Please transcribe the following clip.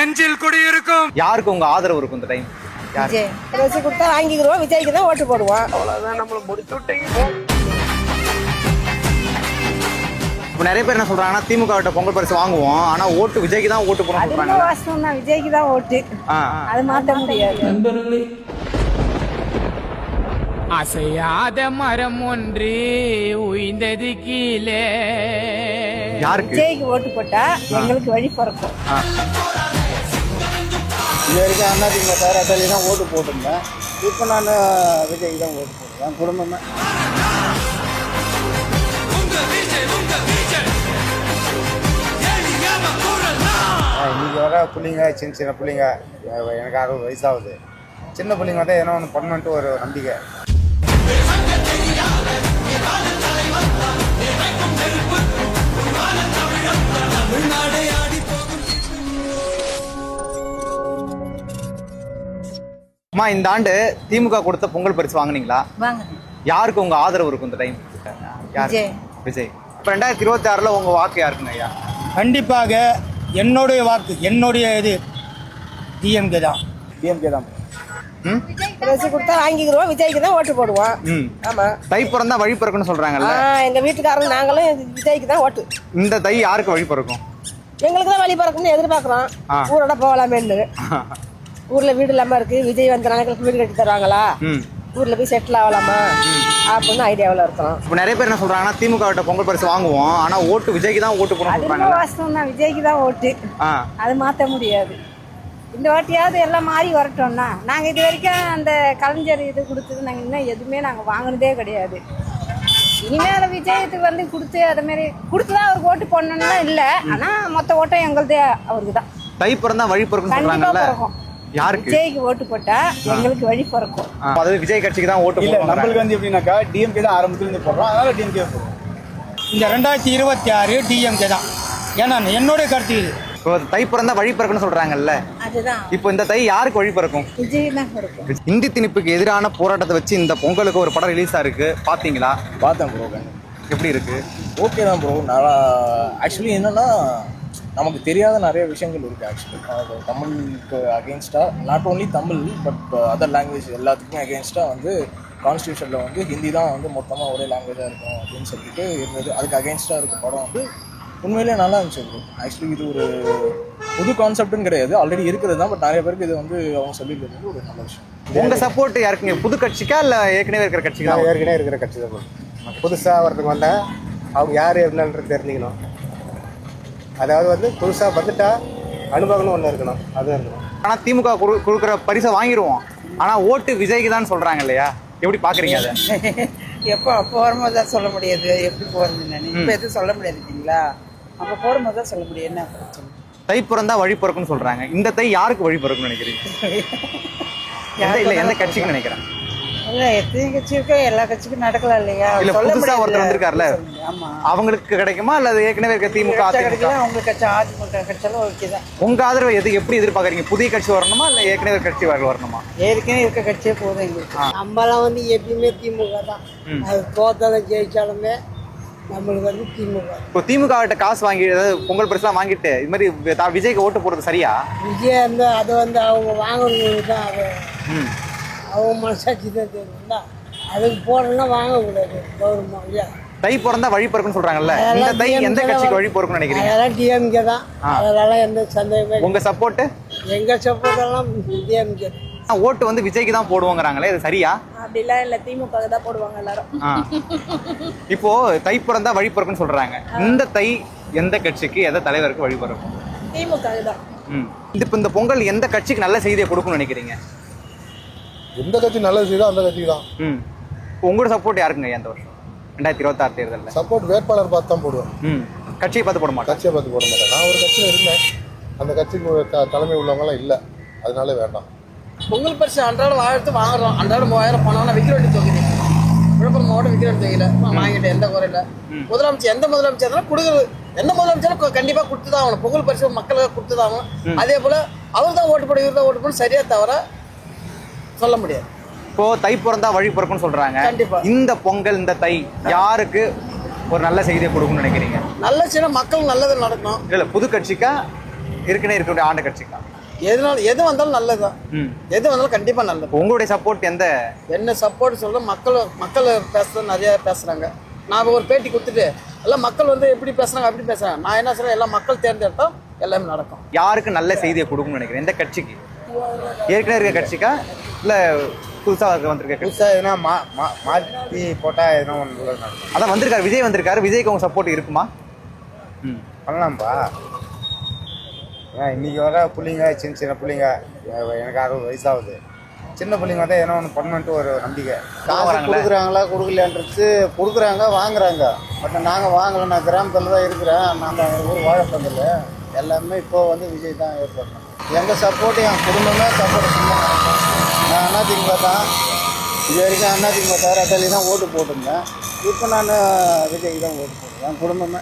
நெஞ்சில் குடியிருக்கும். யாருக்கு உங்க ஆதரவு இருக்கும் இந்த டைம் விஜய். பரிசு கொடுத்தா வாங்கிக்கிறோம் விஜய்க்கு தான் ஓட்டு போடுவோம். இப்போ நிறைய பேர் என்ன சொல்றாங்கன்னா திமுக கிட்ட பொங்கல் பரிசு வாங்குவோம் ஆனா ஓட்டு விஜய்க்கு தான் ஓட்டு தான் விஜய்க்கு தான் ஓட்டு. அது மாத்த முடியாது. நண்பர்களே அசையாத மரம் ஒன்று உய்ந்தது கீழே. யாருக்கு? விஜய்க்கு ஓட்டு போட்டா எங்களுக்கு வழி பிறக்கும். இது வரைக்கும் அதிமுக தவிர அட்டாலி தான் ஓட்டு போட்டிருந்தேன். இப்போ நான் விஜய்க்கு தான் ஓட்டு போடுவேன் குடும்பமே. இன்னைக்கு வர பிள்ளைங்க சின்ன சின்ன பிள்ளைங்க எனக்கு அறுபது வயசாகுது. சின்ன பிள்ளைங்க வந்து என்ன ஒன்று பண்ணணுன்ட்டு ஒரு நம்பிக்கை. அம்மா இந்த ஆண்டு திமுக கொடுத்த பொங்கல் பரிசு வாங்குனீங்களா? வாங்க. யாருக்கு உங்க ஆதரவு இருக்கும் இந்த டைம் யார் விஜய். விஜய். இப்போ ரெண்டாயிரத்தி இருபத்தி ஆறுல உங்க வாக்கு யாருக்குங்க ஐயா? கண்டிப்பாக என்னுடைய வாக்கு என்னுடைய இது டிஎம்கே தான். டிஎம்கே தான். பரிசு கொடுத்தா வாங்கிக்கிறோம் விஜய்க்கு தான் ஓட்டு போடுவோம். ஆமா. தை பிறந்தா வழி பிறக்குன்னு சொல்றாங்கல்ல? ஆ, எங்க வீட்டுக்காரங்க நாங்களும் விஜய்க்கு தான் ஓட்டு. இந்த தை யாருக்கு வழி பிறக்கும்? எங்களுக்கு தான் வழி பிறக்கும்னு எதிர்பார்க்குறோம். ஊரோட போகலாமேன்னு. ஊர்ல வீடு இல்லாம இருக்கு. விஜய் வந்த நாளைக்கு வீடு கட்டி தருவாங்களா? ஊர்ல போய் செட்டில் ஆகலாமா? அப்படின்னு ஐடியாவில் இருக்கிறோம் இப்போ நிறைய பேர் என்ன சொல்றாங்கன்னா திமுக கிட்ட பொங்கல் பரிசு வாங்குவோம். ஆனா ஓட்டு விஜய்க்கு தான் ஓட்டு போடணும் வாஸ்தவம் தான் விஜய்க்கு தான் ஓட்டு. அது மாற்ற முடியாது. இந்த வாட்டியாவது எல்லாம் மாறி வரட்டோம்னா நாங்கள் இது வரைக்கும் அந்த கலைஞர் இது கொடுத்தது நாங்கள் இன்னும் எதுவுமே நாங்கள் வாங்கினதே கிடையாது. இனிமேல் விஜயத்துக்கு வந்து கொடுத்து அதை மாதிரி கொடுத்து தான் அவருக்கு ஓட்டு போடணும்னா இல்லை. ஆனால் மொத்த ஓட்டம் எங்களுதே அவருக்கு தான். தை பிறந்தா வழி பிறக்கும். யாருக்கு? விஜய்க்கு ஓட்டு போட்டால் எங்களுக்கு வழி பிறக்கும். அதாவது விஜய் கட்சிக்கு தான் ஓட்டு இல்லை நம்மளுக்கு வந்து எப்படின்னாக்கா டிஎம்கே தான் ஆரம்பத்துலேருந்து போடுறோம். அதனால டிஎம்கே போடுறோம். இந்த ரெண்டாயிரத்தி இருபத்தி ஆறு டிஎம்கே தான். ஏன்னா என்னுடைய கருத்து இது. இப்போ தை பிறந்தா வழி பிறக்குன்னு சொல்றாங்கல்ல? அதுதான். இப்போ இந்த தை யாருக்கு வழி பிறக்கும்? இந்தி திணிப்புக்கு எதிரான போராட்டத்தை வச்சு இந்த பொங்கலுக்கு ஒரு படம் ரிலீஸ் ஆயிருக்கு பாத்தீங்களா? பார்த்தேன் ப்ரோ எப்படி இருக்கு? ஓகே தான் ப்ரோ நல்லா ஆக்சுவலி என்னன்னா நமக்கு தெரியாத நிறைய விஷயங்கள் இருக்குது ஆக்சுவலி தமிழுக்கு அகேன்ஸ்டாக not only Tamil but other language எல்லாத்துக்குமே அகேன்ஸ்டாக வந்து கான்ஸ்டியூஷனில் வந்து ஹிந்தி தான் வந்து மொத்தமாக ஒரே லாங்குவேஜாக இருக்கும் அப்படின்னு சொல்லிட்டு இருந்தது. அதுக்கு அகேன்ஸ்டாக இருக்க படம் வந்து உண்மையிலேயே நல்லா இருந்துச்சு ப்ரோ ஆக்சுவலி இது ஒரு புது கான்செப்ட்னு கிடையாது. ஆல்ரெடி இருக்கிறது தான் பட் நிறைய பேருக்கு இது வந்து அவங்க சொல்லியிருக்கிறது வந்து ஒரு நல்ல விஷயம். உங்க சப்போர்ட் யாருக்குங்க? புது கட்சிக்கா இல்ல ஏற்கனவே இருக்கிற கட்சிக்கு? நான் தான் ஏற்கனவே இருக்கிற கட்சி தான் புதுசாக வரதுக்கு வந்தால் அவங்க யார் என்னன்றது தெரிஞ்சுக்கணும். அதாவது வந்து புதுசாக வந்துட்டா அனுபவம்னு ஒன்று இருக்கணும். அது இருக்கணும். ஆனா திமுக குடு- கொடுக்குற பரிசை வாங்கிடுவோம் ஆனா ஓட்டு விஜய்க்கு தான் சொல்றாங்க இல்லையா? எப்படி பாக்குறீங்க அதை? எப்போ அப்போ வரும்போது தான் சொல்ல முடியாது. எப்படி போகிறதுன்னு இப்போ எதுவும் சொல்ல முடியாது இல்லைங்களா? அப்போ போடும்போது தான் சொல்ல முடியும். என்ன பிரச்சனை தை பிறந்தா வழி பிறக்குன்னு சொல்றாங்க. இந்த தை யாருக்கு வழி பிறக்கும்னு நினைக்கிறீங்க? எந்த- இல்ல எந்த கட்சிக்கு நினைக்கிறேன். இல்லை எத்தனை கட்சி இருக்கோ எல்லா கட்சிக்கும் நடக்கலாம் இல்லையா? இல்ல சொல்ல புதுசா முடியாதுல்ல. ஒருத்தர் வந்திருக்காருல்ல ஆமா. அவங்களுக்கு கிடைக்குமா அல்லது ஏற்கனவே இருக்க திமுக கிடைச்சா அதிமுக? கிடைக்கலாம் உங்க கட்சி அதிமுக கட்சியெல்லாம் ஓகே தான். உங்க ஆதரவு எது எப்படி எதிர்பார்க்கறீங்க? புதிய கட்சி வரணுமா இல்ல ஏற்கனவே இருக்க கட்சி வர- வரணுமா? ஏற்கனவே இருக்க கட்சியே போதும் எங்களுக்கு. நம்மளாம் வந்து எப்பயுமே திமுக தான். அது தோத்தாலும் ஜெயிச்சாலுமே நம்மளுக்கு வந்து திமுக. இப்போ திமுக கிட்ட காசு வாங்கி அதாவது பொங்கல் பரிசுலாம் வாங்கிட்டு இது மாதிரி தா- விஜய்க்கு ஓட்டு போடுறது சரியா? விஜய் வந்து அது வந்து அவங்க வாங்கணுங்களுக்கு தான் அது ம். அவங்க மனசாட்சி தான் தெரியுங்களா அதுக்கு போடணும்னா வாங்கக்கூடாது கவர்மெண்ட் இல்லையா தை பிறந்தா வழி பிறக்குன்னு சொல்றாங்கல்ல. இந்த தை எந்த கட்சிக்கு வழி பிறக்கும்னு நினைக்கிறீங்க? அதெல்லாம் டிஎம்கே தான். அதெல்லாம் எந்த சந்தேகமே உங்க சப்போர்ட் எங்க சப்போர்ட்டெல்லாம் டிஎம்கே ஓட்டு வந்து விஜய்க்கு தான் போடுவோங்கிறாங்களே இது சரியா? அப்படிலாம் இல்லை திமுக தான் போடுவாங்க எல்லாரும். இப்போ தை பிறந்தா வழி பிறக்குன்னு சொல்றாங்க. இந்த தை எந்த கட்சிக்கு எந்த தலைவருக்கு வழி பிறக்கும்? திமுக தான். ம். இது இப்போ இந்த பொங்கல் எந்த கட்சிக்கு நல்ல செய்தியை கொடுக்கும்னு நினைக்கிறீங்க? எந்த கட்சி நல்லது செய்தோ அந்த கட்சி தான். உங்களோட சப்போர்ட் யாருக்குங்க இந்த வருஷம்? ரெண்டாயிரத்தி இருபத்தாறு தேர்தலில். சப்போர்ட் வேட்பாளர் பார்த்து தான் போடுவேன். ம். கட்சியை பார்த்து போட மாட்டோம் கட்சியை பார்த்து போட மாட்டேன். நான் ஒரு கட்சியில் இருந்தேன். அந்த கட்சிக்கு தலைமை உள்ளவங்கலாம் இல்லை. அதனால வேண்டாம். பொங்கல் பரிசு அன்றாடம் வாழ்த்து வாங்குறோம். அன்றாடம் மூவாயிரம் பணம்னா விற்க வேண்டிய தொகுதி. விழுப்புரம் மாவட்டம் விற்க வேண்டிய தொகையில் வாங்கிட்டேன் எந்த குறையில. முதலமைச்சர் எந்த முதலமைச்சர் இருந்தாலும் கொடுக்குறது. எந்த முதலமைச்சரும் கண்டிப்பாக கொடுத்து தான் ஆகணும். பொங்கல் பரிசு மக்களுக்கு கொடுத்து தான் ஆகணும். அதே போல் அவர் தான் ஓட்டு போட இவர் தான் ஓட்டு போட சரியா தவிர சொல்ல முடியாது. இப்போ தை பிறந்தா வழி பிறக்கும்னு சொல்றாங்க. இந்த பொங்கல் இந்த தை யாருக்கு ஒரு நல்ல செய்தியை கொடுக்கும்னு நினைக்கிறீங்க? நல்ல சின்ன மக்கள் நல்லது நடக்கணும். இல்ல புது கட்சிக்கா ஏற்கனவே இருக்கக்கூடிய ஆண்ட கட்சிக்கா? எதுனால எது வந்தாலும் நல்லதுதான். ம். எது வந்தாலும் கண்டிப்பா நல்லது. உங்களுடைய சப்போர்ட் எந்த? என்ன சப்போர்ட் சொல்ல மக்கள் மக்கள் பேசுறது நிறைய பேசுறாங்க. நான் ஒரு பேட்டி கொடுத்துட்டு எல்லாம் மக்கள் வந்து எப்படி பேசுறாங்க அப்படி பேசுறாங்க. நான் என்ன சொல்றேன் எல்லாம் மக்கள் தேர்ந்தெடுத்தா எல்லாமே நடக்கும். யாருக்கு நல்ல செய்தியை கொடுக்கணும்னு நினைக்கிறேன் எந்த கட்சிக்கு? ஏற்கனவே இருக்க கட்சிக்கா? இல்ல புதுசா வந்திருக்க கட்சி? புதுசாக எதுனா மா மா மாற்றி போட்டால் எதுனா ஒன்று அதான் வந்திருக்காரு விஜய் வந்திருக்காரு. விஜய்க்கு உங்க சப்போர்ட் இருக்குமா? ம் பண்ணலாம்ப்பா ஏன் இன்னைக்கு வர பிள்ளைங்க சின்ன சின்ன பிள்ளைங்க. எனக்கு அறுபது வயசாகுது. சின்ன பிள்ளைங்க வந்து ஏன்னா ஒன்று பண்ணணுன்ட்டு ஒரு நம்பிக்கை. காசு. கொடுக்குறாங்களா கொடுக்கலையான்றது கொடுக்குறாங்க வாங்குறாங்க. பட் நாங்கள் வாங்கலை நான் கிராமத்தில் தான் இருக்கிறேன். நாங்கள் ஊர் வாழைப்பந்தில் எல்லாமே இப்போ வந்து விஜய் தான் ஏற்படுத்தோம் எங்கள் சப்போர்ட் என் குடும்பமே சப்போர்ட் பண்ணாங்க நான் அண்ணாதிமுக தான். இது வரைக்கும் அண்ணாதிமுக தவிர அட்டலி தான் ஓட்டு போட்டிருந்தேன். இப்போ நான் விஜய்க்கு தான் ஓட்டு போடுறேன். என் குடும்பமே.